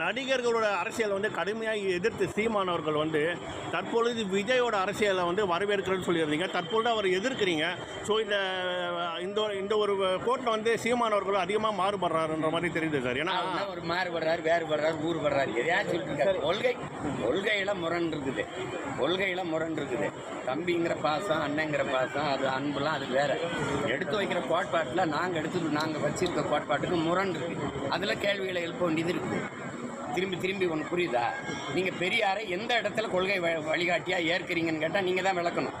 நடிகர்களோட அரசியலை வந்து கடுமையாக எதிர்த்து சீமான் அவர்கள் வந்து தற்பொழுது விஜயோட அரசியலை வந்து வரவேற்கிறேன்னு சொல்லியிருந்தீங்க. தற்பொழுது அவர் எதிர்க்கிறீங்க. ஸோ இந்த இந்த இந்த ஒரு கோர்ட்டில் வந்து சீமான் அவர்கள் அதிகமாக மாறுபடுறாருன்ற மாதிரி தெரியுது சார். ஏன்னா அவர் மாறுபடுறாரு வேறுபடுறாரு ஊறுபடுறாரு எதையா சொல்லிட்டு கொள்கை கொள்கையில முரண் இருக்குது. கொள்கையில முரண் இருக்குது. தம்பிங்கிற பாசம் அண்ணங்கிற பாசம் அது அன்புலாம் அது வேற. எடுத்து வைக்கிற கோட்பாட்டில் நாங்கள் எடுத்து நாங்கள் வச்சிருக்க கோட்பாட்டுக்கு முரண் இருக்குது அதில் கேள்விகளை எழுப்ப வேண்டியது இருக்குது திரும்பி திரும்பி ஒன்று புரியுதா? நீங்கள் பெரியாரை எந்த இடத்துல கொள்கை வ- ஏற்கிறீங்கன்னு கேட்டால் நீங்கள் தான் விளக்கணும்.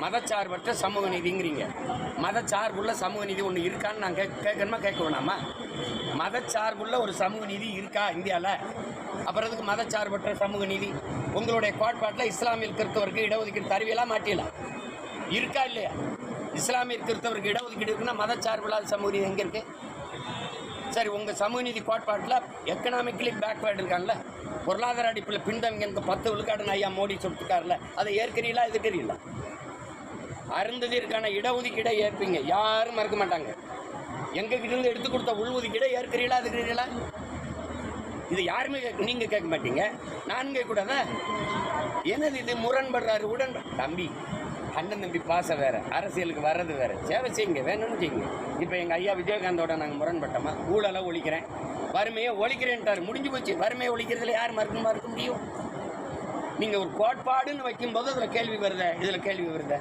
மதச்சார்பற்ற சமூக நீதிங்கிறீங்க. மதச்சார்புள்ள சமூக நீதி ஒன்று இருக்கான்னு நான் கேட்க கேட்கணுமா கேட்க வேணாமா? மதச்சார்புள்ள ஒரு சமூக நீதி இருக்கா இந்தியாவில் அப்புறம் அதுக்கு மதச்சார்பற்ற சமூக நீதி? உங்களுடைய கோட்பாட்டில் இஸ்லாமிய கிறிஸ்தவருக்கு இடஒதுக்கீடு தருவியெல்லாம் மாட்டியலாம் இருக்கா இல்லையா? இஸ்லாமிய கிறிஸ்தவருக்கு இடஒதுக்கீடு இருக்குன்னா மதச்சார்பில்லாத சமூக நீதி எங்கே இருக்குது சரி உங்கள் சமூக நீதி கோட்பாட்டில் எக்கனாமிக்கலி பேக்வேர்டு இருக்காங்கல்ல? பொருளாதார அடிப்பில் பின்தங்கிய இந்த பத்து விழுக்காடுன்னு ஐயா மோடி சொல்லிட்டுருக்காருல அதை ஏற்கிறீங்களா எதுக்கிறீங்களா அருந்ததிற்கான இடஒதுக்கீடை ஏற்பீங்க. யாரும் மறக்க மாட்டாங்க. எங்ககிட்ட இருந்து எடுத்து கொடுத்த உள்ஒதுக்கீடை ஏற்கிறீங்களா அதுக்கிறீங்களா இது யாருமே கேட்க நீங்க கேட்க மாட்டீங்க. நான் கேட்கக்கூடாதா? என்னது இது? முரண்படுறாரு உடன் தம்பி அண்ணன் தம்பி பாசம் வேறு அரசியலுக்கு வர்றது வேறு. சேவை செய்யுங்க வேணும்னு செய்யுங்க. இப்போ எங்கள் ஐயா விஜயகாந்தோட நாங்கள் முரண்பட்டோமா? ஊழலை ஒழிக்கிறேன். வறுமையை ஒழிக்கிறேன்ட்டாரு. முடிஞ்சு போச்சு. வறுமையை ஒழிக்கிறதுல யார் மறுக்க மறுக்க முடியும்? நீங்கள் ஒரு கோட்பாடுன்னு வைக்கும்போது அதில் கேள்வி வருதே? இதில் கேள்வி வருத?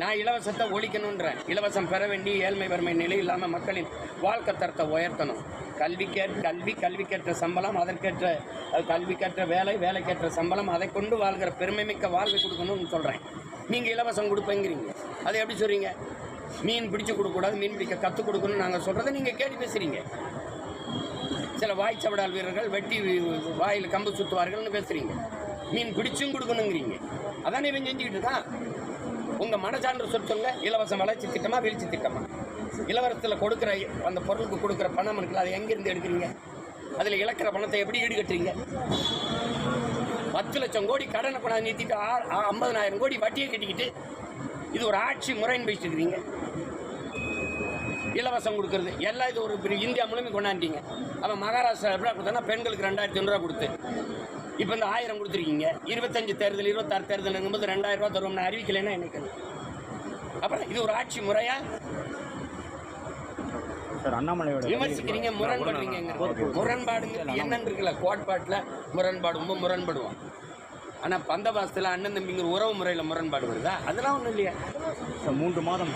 நான் இலவசத்தை ஒழிக்கணுன்றேன் இலவசம் பெற வேண்டிய ஏழ்மை வறுமை நிலை இல்லாமல் மக்களின் வாழ்க்கை தரத்தை உயர்த்தணும். கல்விக்கேற்ற கல்வி கல்விக்கேற்ற சம்பளம் அதற்கேற்ற அஹ், கல்விக்கேற்ற வேலை வேலைக்கேற்ற சம்பளம் அதை கொண்டு வாழ்கிற பெருமைமிக்க வாழ்வை கொடுக்கணும்னு சொல்கிறேன் நீங்கள் இலவசம் கொடுப்பேங்கிறீங்க. அதை எப்படி சொல்கிறீங்க மீன் பிடிச்சு கொடுக்கக்கூடாது மீன் பிடிக்க கற்றுக் கொடுக்கணும்னு நாங்கள் சொல்கிறத நீங்கள் கேட்டு பேசுகிறீங்க சில வாய்ச்சவடால் வீரர்கள் வெட்டி வாயில் கம்பு சுற்றுவார்கள்னு பேசுகிறீங்க மீன் பிடிச்சும் கொடுக்கணுங்கிறீங்க. அதானே இவன் செஞ்சுக்கிட்டு இருக்கான்? உங்கள் மனசான்று சொற்கொள்ள இலவச வளர்ச்சி திட்டமாக வீழ்ச்சி திட்டமா? இலவசத்தில் கொடுக்குற அந்த பொருளுக்கு கொடுக்குற பணம் இருக்குல்ல அதை எங்கேருந்து எடுக்கிறீங்க? அதில் இழக்கிற பணத்தை எப்படி ஈடுகட்டுறீங்க? பத்து லட்சம் கோடி கடனை கொண்டாந்து நிறுத்திட்டு ஆ- ஐம்பதனாயிரம் கோடி வட்டியை கட்டிக்கிட்டு இது ஒரு ஆட்சி முறைன்னு பேசிட்டு இருக்கிறீங்க. இலவசம் கொடுக்குறது. எல்லாம் இது ஒரு இந்தியா முழுமை கொண்டாண்டிங்க அவன் மகாராஷ்டிரா எப்படி கொடுத்தனா பெண்களுக்கு ரெண்டாயிரத்தி ஐநூறுரூவா கொடுத்து. இப்போ இந்த ஆயிரம் கொடுத்துருக்கீங்க. இருபத்தஞ்சு தேர்தல் இருபத்தாறு தேர்தல் இருக்கும்போது ரெண்டாயிரம் ரூபா தருவோம்னு அறிவிக்கலைன்னா எனக்கு அப்புறம் இது ஒரு ஆட்சி முறையா? விமர்சிக்கிறீங்க முரண்படுறீங்க முரண்பாடுங்கிறது என்னன்னு இருக்குல்ல கோட்பாட்டில் முரண்பாடு ரொம்ப முரண்படுவான். ஆனால் பந்தபாசத்தில் அண்ணன் தம்பிங்கிற உறவு முறையில் முரண்பாடு வருதா? அதெல்லாம் ஒன்றும் இல்லையா. மூன்று மாதம்